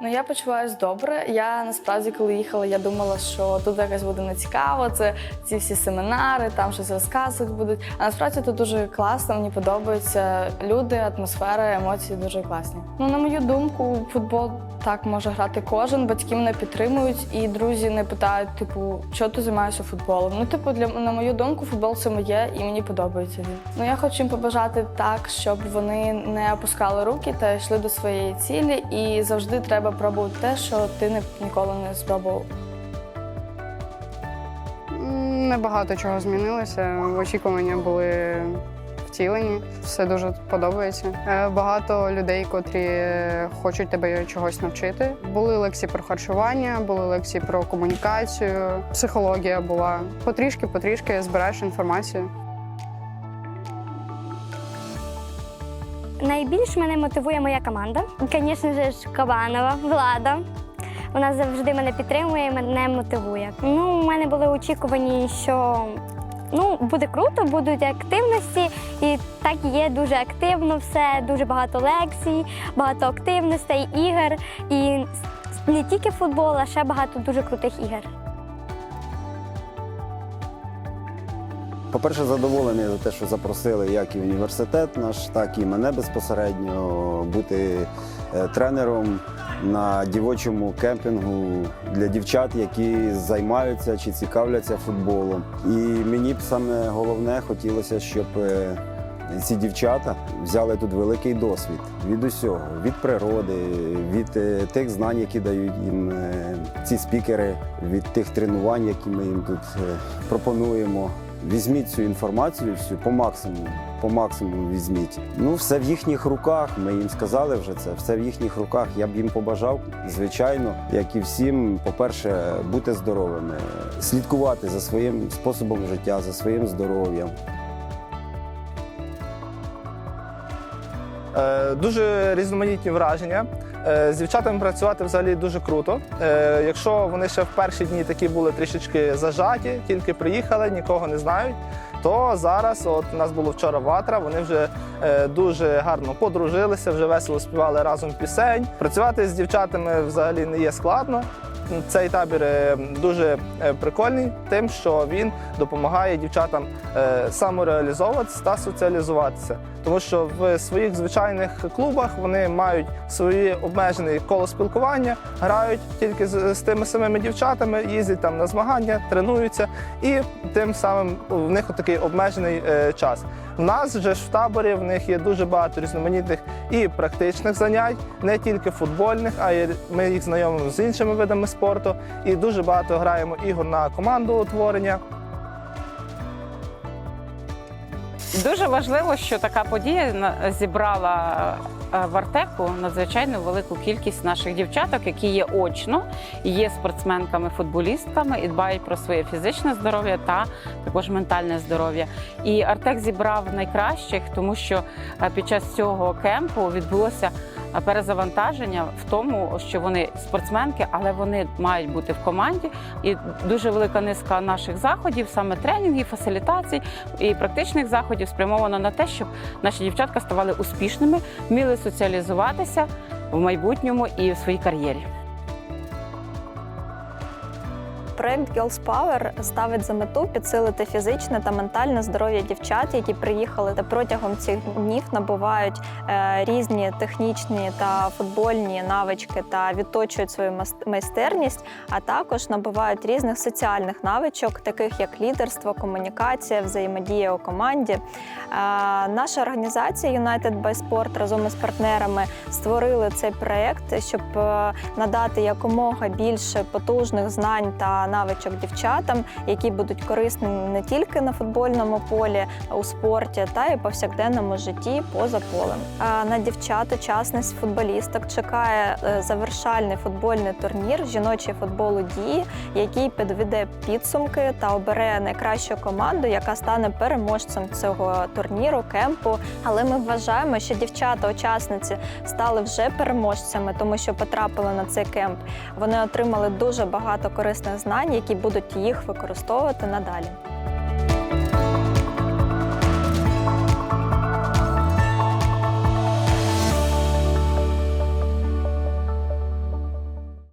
Ну я почуваюся добре. Я насправді, коли їхала, я думала, що тут якось буде нецікаво. Це ці всі семінари, там щось розказувати будуть. А насправді тут дуже класно, мені подобаються люди, атмосфера, емоції дуже класні. Ну, на мою думку, футбол так може грати кожен. Батьки мене підтримують, і друзі не питають, типу, що ти займаєшся футболом. Ну, типу, для на мою думку, футбол це моє і мені подобається він. Ну я хочу їм побажати так, щоб вони не опускали руки та йшли до своєї цілі. І завжди треба пробувати те, що ти ніколи не спробував. Небагато чого змінилося. Очікування були втілені. Все дуже подобається. Е, Багато людей, котрі хочуть тебе чогось навчити. Були лекції про харчування, були лекції про комунікацію, психологія була. Потрішки, потрішки збираєш інформацію. Найбільш мене мотивує моя команда. Звісно ж, Кабанова, влада. Вона завжди мене підтримує, мене мотивує. Ну, у мене були очікування, що ну, буде круто, будуть активності, і так є дуже активно все, дуже багато лекцій, багато активностей, ігор. І не тільки футбол, а ще багато дуже крутих ігор. По-перше, задоволений за те, що запросили як і університет наш, так і мене безпосередньо бути е, тренером на дівочому кемпінгу для дівчат, які займаються чи цікавляться футболом. І мені б саме головне хотілося, щоб е, ці дівчата взяли тут великий досвід від усього, від природи, від е, тих знань, які дають їм ці спікери, від тих тренувань, які ми їм тут пропонуємо. Візьміть цю інформацію всю по максимуму. По максимуму візьміть. Ну, все в їхніх руках. Ми їм сказали вже це. Все в їхніх руках. Я б їм побажав, звичайно, як і всім, по-перше, бути здоровими, слідкувати за своїм способом життя, за своїм здоров'ям. Е, Дуже різноманітні враження. Е, З дівчатами працювати взагалі дуже круто. Е, Якщо вони ще в перші дні такі були трішечки зажаті, тільки приїхали, нікого не знають. То зараз, от у нас було вчора ватра, вони вже е, дуже гарно подружилися, вже весело співали разом пісень. Працювати з дівчатами взагалі не є складно. Цей табір дуже прикольний, тим, що він допомагає дівчатам самореалізовуватися та соціалізуватися. Тому що в своїх звичайних клубах вони мають своє обмежене коло спілкування, грають тільки з, з тими самими дівчатами, їздять там на змагання, тренуються, і тим самим в них такий обмежений е, час. В нас же ж в таборі в них є дуже багато різноманітних і практичних занять, не тільки футбольних, а й ми їх знайомимо з іншими видами спорту. І дуже багато граємо ігор на команду Дуже важливо, що така подія зібрала е, в Артеку надзвичайно велику кількість наших дівчаток, які є очно, є спортсменками, футболістками і дбають про своє фізичне здоров'я та також ментальне здоров'я. І Артек зібрав найкращих, тому що е, під час цього кемпу відбулося перезавантаження в тому, що вони спортсменки, але вони мають бути в команді. І дуже велика низка наших заходів, саме тренінгів, фасилітацій і практичних заходів спрямовано на те, щоб наші дівчатка ставали успішними, вміли соціалізуватися в майбутньому і в своїй кар'єрі. Проект Girls Power ставить за мету підсилити фізичне та ментальне здоров'я дівчат, які приїхали та протягом цих днів набувають е, різні технічні та футбольні навички та відточують свою майстерність, а також набувають різних соціальних навичок, таких як лідерство, комунікація, взаємодія у команді. Е, наша організація United by Sport разом із партнерами створили цей проект, щоб е, надати якомога більше потужних знань та навичок дівчатам, які будуть корисні не тільки на футбольному полі, у спорті, та й у повсякденному житті поза полем. А На дівчат, учасниць футболісток чекає е, завершальний футбольний турнір жіночий футбол у дії, який підведе підсумки та обере найкращу команду, яка стане переможцем цього турніру, кемпу. Але ми вважаємо, що дівчата-учасниці стали вже переможцями, тому що потрапили на цей кемп. Вони отримали дуже багато корисних знань, які будуть їх використовувати надалі.